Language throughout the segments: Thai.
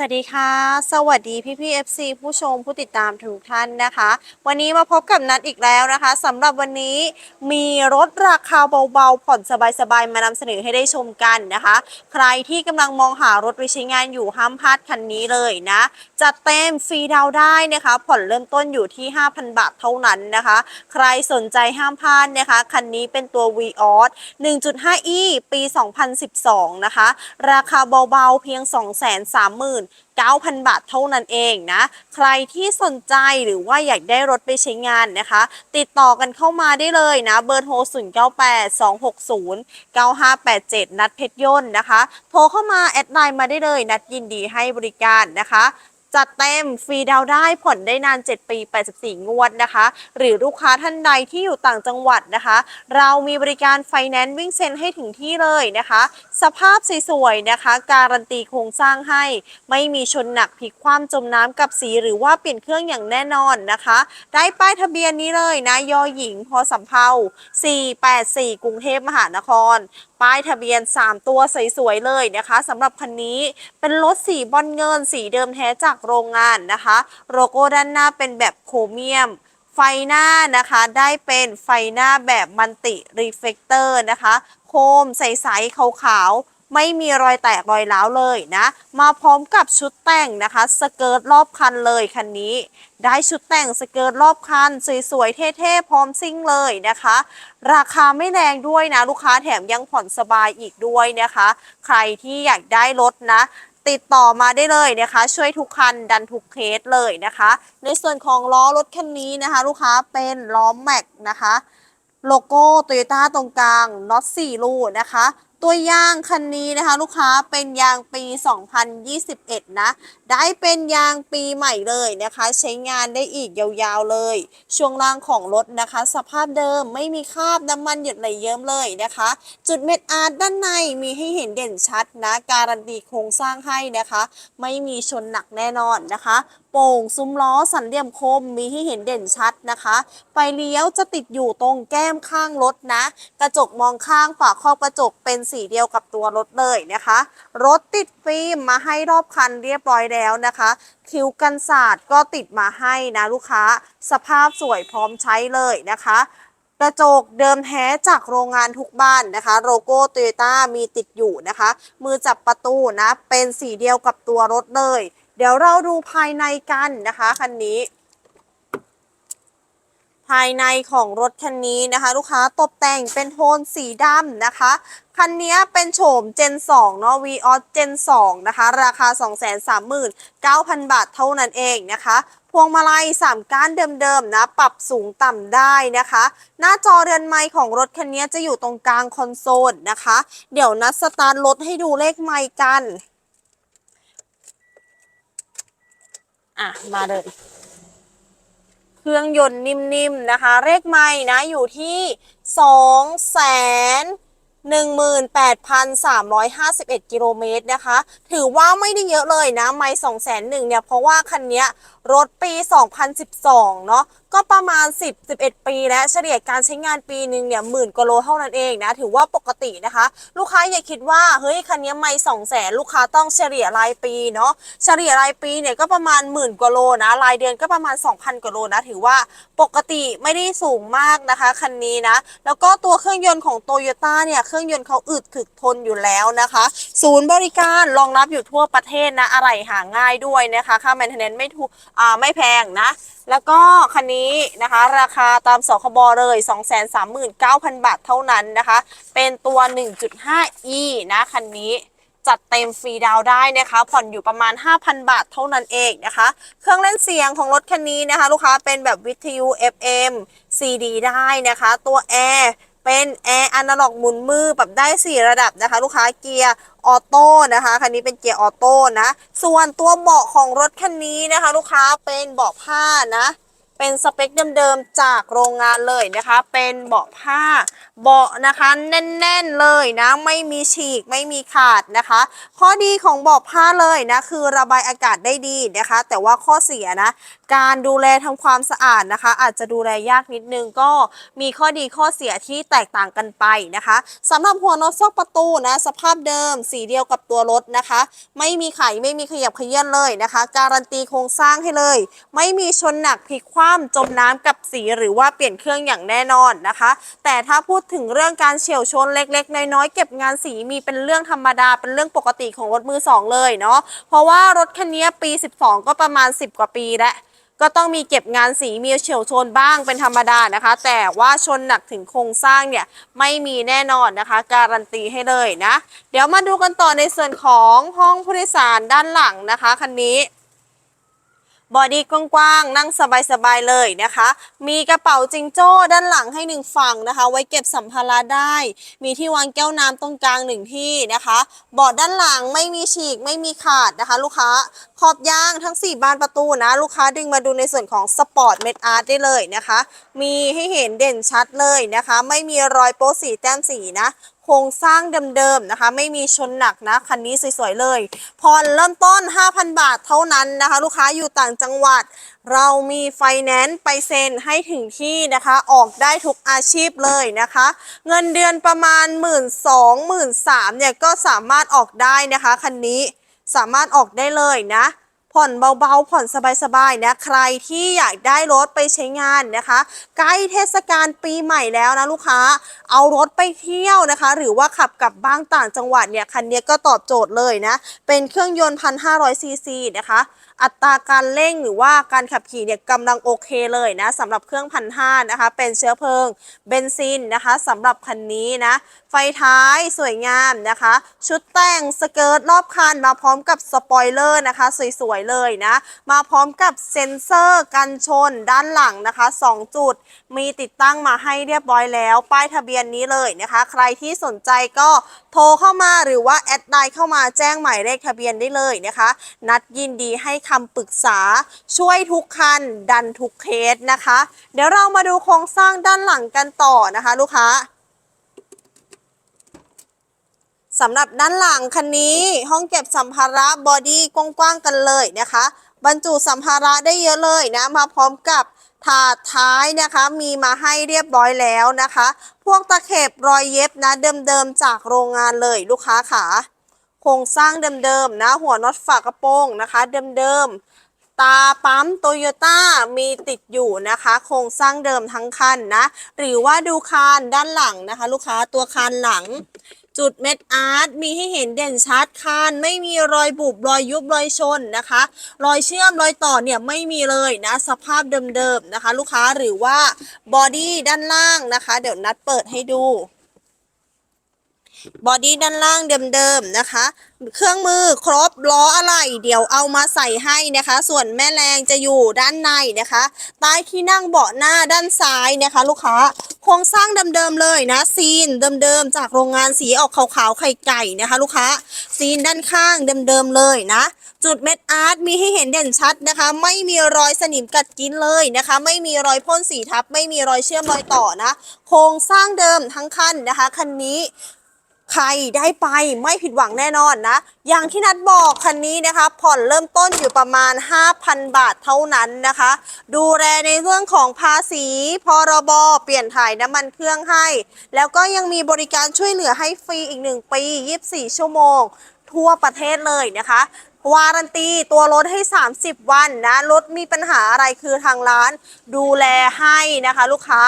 วัสดีค่ะ สวัสดีพี่พี่ FC ผู้ชมผู้ติดตามทุกท่านนะคะ วันนี้มาพบกับนัดอีกแล้วนะคะสำหรับวันนี้มีรถราคาเบาๆผ่อนสบายๆมานำเสนอให้ได้ชมกันนะคะ ใครที่กำลังมองหารถไปใช้งานอยู่ห้ามพลาดคันนี้เลยนะจัดเต็มฟรีดาวได้นะคะ ผ่อนเริ่มต้นอยู่ที่ 5,000 บาทเท่านั้นนะคะ ใครสนใจห้ามพลาดนะคะคันนี้เป็นตัว v ีออส 1.5e ปี 2012 นะคะ ราคาเบาๆเพียง 230,000 9,000 บาทเท่านั้นเองนะ ใครที่สนใจหรือว่าอยากได้รถไปใช้งานนะคะ ติดต่อกันเข้ามาได้เลยนะ เบอร์โทร 098 260 9587 นัดเพชรยนต์นะคะ โทรเข้ามาแอดไลน์มาได้เลย นัดยินดีให้บริการนะคะจัดเต็มฟรีดาวน์ได้ผ่อนได้นาน 7 ปี 84 งวดนะคะ หรือลูกค้าท่านใดที่อยู่ต่างจังหวัดนะคะ เรามีบริการไฟแนนซ์วิ่งเซ็นให้ถึงที่เลยนะคะ สภาพสวยๆนะคะ การันตีโครงสร้างให้ ไม่มีชนหนักพลิกคว่ำจมน้ำกับสีหรือว่าเปลี่ยนเครื่องอย่างแน่นอนนะคะ ได้ป้ายทะเบียนนี้เลยนะยอหญิงพอสำเภา484 กรุงเทพมหานคร ป้ายทะเบียน 3 ตัวสวยๆเลยนะคะสำหรับคันนี้เป็นรถสีบอลเงินสีเดิมแท้จากโรงงานนะคะ โลโก้ด้านหน้าเป็นแบบโครเมียมไฟหน้านะคะได้เป็นไฟหน้าแบบมันติรีเฟกเตอร์นะคะ โคมใสๆขาวๆ ไม่มีรอยแตกรอยร้าวเลยนะ มาพร้อมกับชุดแต่งนะคะ สเกิร์ตรอบคันเลยคันนี้ ได้ชุดแต่งสเกิร์ตรอบคัน สวยๆ เท่ๆ พร้อมซิ่งเลยนะคะ ราคาไม่แรงด้วยนะ ลูกค้าแถมยังผ่อนสบายอีกด้วยนะคะ ใครที่อยากได้รถนะติดต่อมาได้เลยนะคะ ช่วยทุกคันดันทุกเคสเลยนะคะ ในส่วนของล้อรถคันนี้นะคะ ลูกค้าเป็นล้อแม็กนะคะ โลโก้โตโยต้าตรงกลางน็อต4รูนะคะ ตัวยางคันนี้นะคะ ลูกค้าเป็นยางปี 2021 นะ ได้เป็นยางปีใหม่เลยนะคะ ใช้งานได้อีกยาวๆเลย ช่วงล่างของรถนะคะ สภาพเดิมไม่มีคราบน้ำมันหยดไหลเยิ้มเลยนะคะ จุดเม็ดอาร์ตด้านในมีให้เห็นเด่นชัดนะ การันตีโครงสร้างให้นะคะ ไม่มีชนหนักแน่นอนนะคะโป่งซุ้มล้อสันเหลี่ยมคมมีให้เห็นเด่นชัดนะคะ ไฟเลี้ยวจะติดอยู่ตรงแก้มข้างรถนะ กระจกมองข้างฝาครอบกระจกเป็นสีเดียวกับตัวรถเลยนะคะ รถติดฟิล์มมาให้รอบคันเรียบร้อยแล้วนะคะ คิ้วกันศาสตร์ก็ติดมาให้นะลูกค้า สภาพสวยพร้อมใช้เลยนะคะกระจกเดิมแท้จากโรงงานทุกบ้านนะคะ โลโก้โตโยต้ามีติดอยู่นะคะ มือจับประตูนะ เป็นสีเดียวกับตัวรถเลย เดี๋ยวเราดูภายในกันนะคะคันนี้ ภายในของรถคันนี้นะคะ ลูกค้าตกแต่งเป็นโทนสีดำนะคะ คันนี้เป็นโฉม Gen 2เนาะ v ีออ Gen 2นะคะ ราคา 239,000 บาทเท่านั้นเองนะคะพวงมาลัย 3 ก้านเดิมๆนะ ปรับสูงต่ำได้นะคะ หน้าจอเรือนไม้ของรถคันนี้จะอยู่ตรงกลางคอนโซลนะคะ เดี๋ยวนัดสตาร์ทรถให้ดูเลขไมค์กัน อะมาเลย เครื่องยนต์นิ่มๆนะคะ เลขไม่นะอยู่ที่2แสน 18,351 กิโลเมตรนะคะ ถือว่าไม่ได้เยอะเลยนะ ไม่2แสนหนึ่งเนี่ย เพราะว่าคันนี้รถปี 2012 เนาะ ก็ประมาณ 10 11 ปีแล้ว เฉลี่ยการใช้งานปีหนึ่งเนี่ยหมื่นกว่าโลเท่านั้นเองนะ ถือว่าปกตินะคะ ลูกค้าอย่าคิดว่า เฮ้ย คันนี้ไม่2แสนลูกค้าต้องเฉลี่ยรายปีเนาะ เฉลี่ยรายปีเนี่ยก็ประมาณหมื่นกว่าโลนะ รายเดือนก็ประมาณ 2,000 กว่าโลนะ ถือว่าปกติไม่ได้สูงมากนะคะคันนี้นะ แล้วก็ตัวเครื่องยนต์ของโตโยต้าเนี่ยเครื่องยนต์เขาอึดถึกทนอยู่แล้วนะคะ ศูนย์บริการรองรับอยู่ทั่วประเทศนะอะไรหาง่ายด้วยนะคะค่าแมนเทนเนนไม่ถูกอ่าไม่แพงนะ แล้วก็คันนี้นะคะ ราคาตามสคบเลย 239,000 บาทเท่านั้นนะคะ เป็นตัว 1.5e นะคันนี้จัดเต็มฟรีดาวได้นะคะ ผ่อนอยู่ประมาณ 5,000 บาทเท่านั้นเองนะคะ เครื่องเล่นเสียงของรถคันนี้นะคะ ลูกค้าเป็นแบบวิทยุ FM CD ได้นะคะ ตัวแอร์ เป็นแอร์อนาล็อกหมุนมือปรับได้ 4 ระดับนะคะ ลูกค้าเกียร์ออโต้นะคะคันนี้เป็นเกียร์ออโต้นะ ส่วนตัวเบาะของรถคันนี้นะคะ ลูกค้าเป็นเบาะผ้านะ เป็นสเปคเดิมๆจากโรงงานเลยนะคะ เป็นเบาะผ้า เบาะนะคะแน่นๆเลยนะ ไม่มีฉีกไม่มีขาดนะคะ ข้อดีของเบาะผ้าเลยนะ คือระบายอากาศได้ดีนะคะ แต่ว่าข้อเสียนะ การดูแลทำความสะอาดนะคะ อาจจะดูแลยากนิดนึงก็มีข้อดีข้อเสียที่แตกต่างกันไปนะคะสำหรับหัวน็อตซอกประตูนะสภาพเดิม สีเดียวกับตัวรถนะคะ ไม่มีไขไม่มีขยับขยื่นเลยนะคะ การันตีโครงสร้างให้เลย ไม่มีชนหนักพลิกคว่ำจมน้ำกับสีหรือว่าเปลี่ยนเครื่องอย่างแน่นอนนะคะ แต่ถ้าพูดถึงเรื่องการเฉียวชนเล็กๆ น้อยๆเก็บงานสีมีเป็นเรื่องธรรมดาเป็นเรื่องปกติของรถมือสองเลยเนาะเพราะว่ารถคันนี้ปี 12 ก็ประมาณ 10 กว่าปีแล้ว ก็ต้องมีเก็บงานสีมีเฉียวชนบ้างเป็นธรรมดานะคะ แต่ว่าชนหนักถึงโครงสร้างเนี่ยไม่มีแน่นอนนะคะ การันตีให้เลยนะ เดี๋ยวมาดูกันต่อในส่วนของห้องผู้โดยสารด้านหลังนะคะคันนี้ บอดี้กว้างๆ นั่งสบายๆ เลยนะคะ มีกระเป๋าจิงโจ้ด้านหลังให้หนึ่งฝั่งนะคะ ไว้เก็บสัมภาระได้ มีที่วางแก้วน้ำตรงกลางหนึ่งที่นะคะ เบาะด้านหลังไม่มีฉีกไม่มีขาดนะคะ ลูกค้า ขอบยางทั้ง 4 บานประตูนะ ลูกค้าดึงมาดูในส่วนของสปอร์ตเมดอาร์ตได้เลยนะคะ มีให้เห็นเด่นชัดเลยนะคะ ไม่มีรอยโป๊สีแต้มสีนะ ครงสร้างเดิมๆนะคะ ไม่มีชนหนักนะคันนี้สวยๆเลยผ่อนเริ่มต้น 5,000 บาทเท่านั้นนะคะ ลูกค้าอยู่ต่างจังหวัด เรามีไฟแนนซ์ไปเซ็นให้ถึงที่นะคะ ออกได้ทุกอาชีพเลยนะคะ เงินเดือนประมาณ 1 2 0 0 0 0 1 3 0 0เนี่ยก็สามารถออกได้นะคะคันนี้สามารถออกได้เลยนะ ผ่อนเบาๆ ผ่อนสบายๆนะใครที่อยากได้รถไปใช้งานนะคะ ใกล้เทศกาลปีใหม่แล้วนะลูกค้า เอารถไปเที่ยวนะคะ หรือว่าขับกลับบ้างต่างจังหวัดเนี่ยคันนี้ก็ตอบโจทย์เลยนะ เป็นเครื่องยนต์1,500ซีซีนะคะ อัตราการเร่งหรือว่าการขับขี่เนี่ยกำลังโอเคเลยนะสำหรับเครื่องพันห้านะคะ เป็นเชื้อเพลิงเบนซินนะคะสำหรับคันนี้นะไฟท้ายสวยงามนะคะ ชุดแต่งสเกิร์ตรอบคันมาพร้อมกับสปอยเลอร์นะคะ สวยๆเลยนะ มาพร้อมกับเซ็นเซอร์กันชนด้านหลังนะคะ 2 จุด มีติดตั้งมาให้เรียบร้อยแล้ว ป้ายทะเบียนนี้เลยนะคะ ใครที่สนใจก็โทรเข้ามาหรือว่าแอดไลน์เข้ามาแจ้งหมายเลขทะเบียนได้เลยนะคะ นัดยินดีให้คำปรึกษา ช่วยทุกคัน ดันทุกเคสนะคะ เดี๋ยวเรามาดูโครงสร้างด้านหลังกันต่อนะคะ ลูกค้าสำหรับด้านหลังคันนี้ห้องเก็บสัมภาระบอดี้กว้างๆกันเลยนะคะ บรรจุสัมภาระได้เยอะเลยนะ มาพร้อมกับถาดท้ายนะคะมีมาให้เรียบร้อยแล้วนะคะ พวกตะเข็บรอยเย็บนะเดิมๆจากโรงงานเลยลูกค้าขา โครงสร้างเดิมๆนะ หัวน็อตฝากระโปรงนะคะ เดิมๆ ตาปั๊มโตโยต้ามีติดอยู่นะคะ โครงสร้างเดิมทั้งคันนะ หรือว่าดูคานด้านหลังนะคะ ลูกค้าตัวคานหลัง จุดเม็ดอาร์ตมีให้เห็นเด่นชัดคานไม่มีรอยบุบรอยยุบรอยชนนะคะ รอยเชื่อมรอยต่อเนี่ยไม่มีเลยนะ สภาพเดิมๆนะคะ ลูกค้าหรือว่าบอดี้ด้านล่างนะคะ เดี๋ยวนัดเปิดให้ดู บอดี้ด้านล่างเดิมๆนะคะ เครื่องมือครบล้ออะไร เดี๋ยวเอามาใส่ให้นะคะ ส่วนแม่แรงจะอยู่ด้านในนะคะ ใต้ที่นั่งเบาะหน้าด้านซ้ายนะคะ ลูกค้าโครงสร้างเดิมๆเลยนะซีนเดิมๆจากโรงงานสีออกขาวๆไข่ไก่นะคะ ลูกค้าซีนด้านข้างเดิมๆเลยนะจุดเม็ดอาร์ตมีให้เห็นเด่นชัดนะคะ ไม่มีรอยสนิมกัดกินเลยนะคะ ไม่มีรอยพ่นสีทับ ไม่มีรอยเชื่อมรอยต่อนะ โครงสร้างเดิมทั้งคันนะคะ คันนี้ ใครได้ไปไม่ผิดหวังแน่นอนนะ อย่างที่นัดบอกคันนี้นะคะผ่อนเริ่มต้นอยู่ประมาณ 5,000 บาทเท่านั้นนะคะ ดูแลในเรื่องของภาษีพรบเปลี่ยนถ่ายน้ำมันเครื่องให้ แล้วก็ยังมีบริการช่วยเหลือให้ฟรีอีก 1 ปี 24 ชั่วโมง ทั่วประเทศเลยนะคะวารันตีตัวรถให้ 30 วันนะรถมีปัญหาอะไรคือทางร้าน ดูแลให้นะคะ ลูกค้า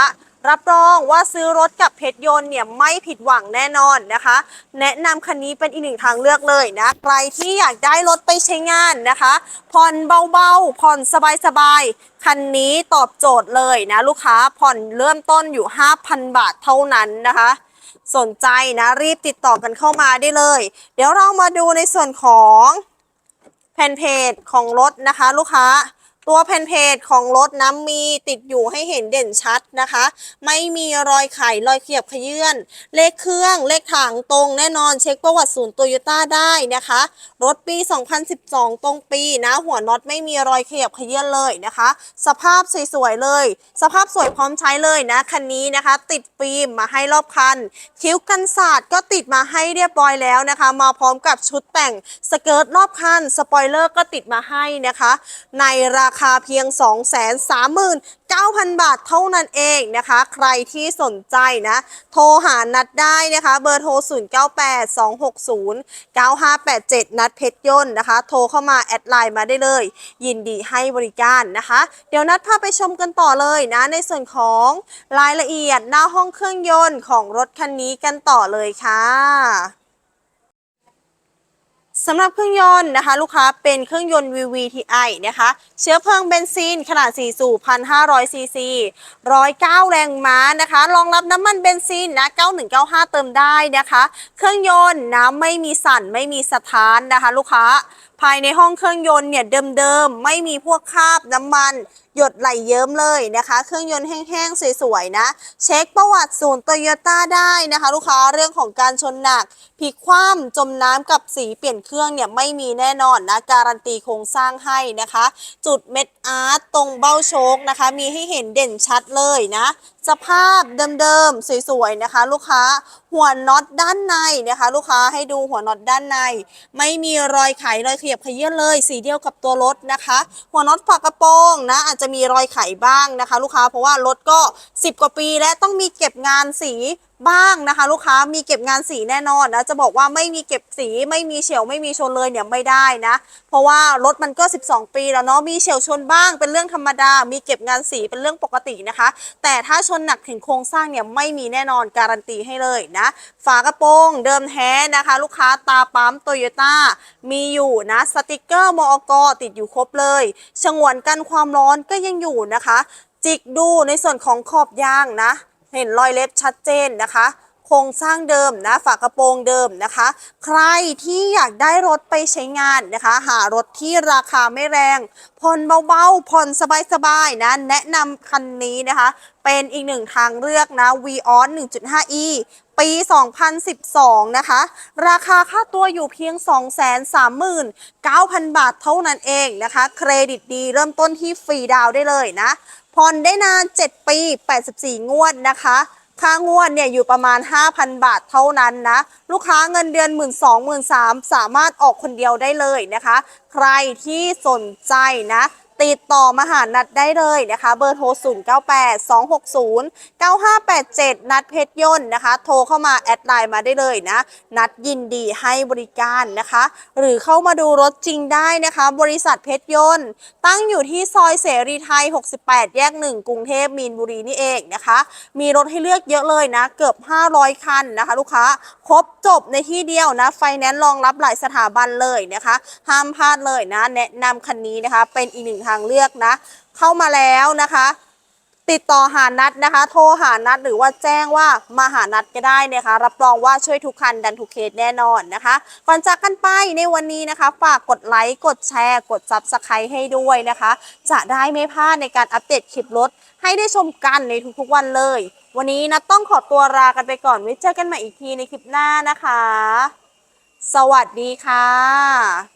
รับรองว่าซื้อรถกับเพชรยนต์เนี่ยไม่ผิดหวังแน่นอนนะคะ แนะนำคันนี้เป็นอีกหนึ่งทางเลือกเลยนะ ใครที่อยากได้รถไปใช้งานนะคะผ่อนเบาๆผ่อนสบายๆ คันนี้ตอบโจทย์เลยนะลูกค้าผ่อนเริ่มต้นอยู่ 5,000 บาทเท่านั้นนะคะสนใจนะรีบติดต่อกันเข้ามาได้เลย เดี๋ยวเรามาดูในส่วนของแผ่นเพจของรถนะคะ ลูกค้า ตัวแผ่นเพจของรถน้ำมีติดอยู่ให้เห็นเด่นชัดนะคะ ไม่มีรอยไขรอยเขียบขยื่นเลขเครื่องเลขถังตรงแน่นอนเช็คประวัติศูนย์โตโยต้าได้นะคะ รถปี 2012 ตรงปีนะหัวน็อตไม่มีรอยเขียบขยื่นเลยนะคะ สภาพสวยๆเลย สภาพสวยพร้อมใช้เลยนะคันนี้นะคะ ติดฟิล์มมาให้รอบคัน คิ้วกันศาสตร์ก็ติดมาให้เรียบร้อยแล้วนะคะ มาพร้อมกับชุดแต่งสเกิร์ตรอบคันสปอยเลอร์ก็ติดมาให้นะคะ ในราคาเพียง 239,000 บาทเท่านั้นเองนะคะ ใครที่สนใจนะ โทรหานัดได้นะคะ เบอร์โทร 0982609587 นัดเพชรยนต์นะคะ โทรเข้ามาแอดไลน์มาได้เลย ยินดีให้บริการนะคะ เดี๋ยวนัดพาไปชมกันต่อเลยนะ ในส่วนของรายละเอียดหน้าห้องเครื่องยนต์ของรถคันนี้กันต่อเลยค่ะ สำหรับเครื่องยนต์นะคะลูกค้าเป็นเครื่องยนต์ VVTi นะคะเชื้อเพลิงเบนซิน ขนาด 4 สูบ 1,500 ซีซี 109 แรงม้านะคะรองรับน้ำมันเบนซินนะ 9195 เติมได้นะคะ เครื่องยนต์น้ำไม่มีสั่นไม่มีสถานนะคะ ลูกค้าภายในห้องเครื่องยนต์เนี่ยเดิมๆ ไม่มีพวกคราบน้ำมัน หยดไหลเยิ้มเลยนะคะ เครื่องยนต์แห้งๆสวยๆนะ เช็คประวัติศูนย์โตโยต้าได้นะคะ ลูกค้าเรื่องของการชนหนักพลิกคว่ำจมน้ำกับสีเปลี่ยนเครื่องเนี่ยไม่มีแน่นอนนะ การันตีโครงสร้างให้นะคะ จุดเม็ดอาร์ตตรงเบ้าโชคนะคะ มีให้เห็นเด่นชัดเลยนะ สภาพเดิมๆสวยๆนะคะ ลูกค้าหัวน็อตด้านในนะคะ ลูกค้าให้ดูหัวน็อตด้านใน ไม่มีรอยไขรอยขยับเขยื่นเลย สีเดียวกับตัวรถนะคะ หัวน็อตฝากระโปรงนะอาจจะมีรอยไขบ้างนะคะ ลูกค้าเพราะว่ารถก็ 10 กว่าปีและต้องมีเก็บงานสี บ้างนะคะ ลูกค้ามีเก็บงานสีแน่นอนนะจะบอกว่าไม่มีเก็บสีไม่มีเฉียวไม่มีชนเลยเนี่ยไม่ได้นะ เพราะว่ารถมันก็ 12 ปีแล้วเนาะมีเฉียวชนบ้างเป็นเรื่องธรรมดา มีเก็บงานสีเป็นเรื่องปกตินะคะ แต่ถ้าชนหนักถึงโครงสร้างเนี่ยไม่มีแน่นอนการันตีให้เลยนะฝากระโปรงเดิมแท้นะคะ ลูกค้าตาปั๊มโตโยต้ามีอยู่นะสติกเกอร์มอกติดอยู่ครบเลยฉงวนกันความร้อนก็ยังอยู่นะคะ จิกดูในส่วนของขอบยางนะ เห็นรอยเล็บชัดเจนนะคะ รงสร้างเดิมนะฝากระโปรงเดิมนะคะ ใครที่อยากได้รถไปใช้งานนะคะ หารถที่ราคาไม่แรงผ่อนเบาๆผ่อนสบายๆนะ แนะนำคันนี้นะคะ เป็นอีกหนึ่งทางเลือกนะ v ีออน 1.5e ปี 2012 นะคะ ราคาค่าตัวอยู่เพียง 239,000 บาทเท่านั้นเองนะคะ เครดิตดีเริ่มต้นที่ฟรีดาวได้เลยนะผ่อนได้นาน 7 ปี 84 งวดนะคะ ค่างวดเนี่ยอยู่ประมาณ 5,000 บาทเท่านั้นนะ ลูกค้าเงินเดือน 1 2 0 0 0 0 3สามารถออกคนเดียวได้เลยนะคะ ใครที่สนใจนะ ติดต่อมาหานัดได้เลยนะคะ เบอร์โทร 0 9 8 2 6 0 9 5 8 7 นัดเพชรยนต์นะคะ โทรเข้ามาแอดไลน์มาได้เลยนะ นัดยินดีให้บริการนะคะ หรือเข้ามาดูรถจริงได้นะคะ บริษัทเพชรยนต์ ตั้งอยู่ที่ซอยเสรีไทย 68 แยก 1 กรุงเทพมีนบุรีนี่เองนะคะ มีรถให้เลือกเยอะเลยนะ เกือบ 500 คันนะคะ ลูกค้า ครบจบในที่เดียวนะ ไฟแนนซ์รองรับหลายสถาบันเลยนะคะ ห้ามพลาดเลยนะ แนะนำคันนี้นะคะ เป็นอีกหนึ่งทางเลือกนะ เข้ามาแล้วนะคะ ติดต่อหานัดนะคะ โทรหานัดหรือว่าแจ้งว่ามาหานัดก็ได้นะคะ รับรองว่าช่วยทุกคันดันทุกเคสแน่นอนนะคะ ก่อนจากกันไปในวันนี้นะคะ ฝากกดไลค์กดแชร์ กดซับสไครต์ให้ด้วยนะคะ จะได้ไม่พลาดในการอัปเดตคลิปรถให้ได้ชมกันในทุกๆวันเลย วันนี้นัดต้องขอตัวลากันไปก่อนไว้เจอกันใหม่อีกทีในคลิปหน้านะคะ สวัสดีค่ะ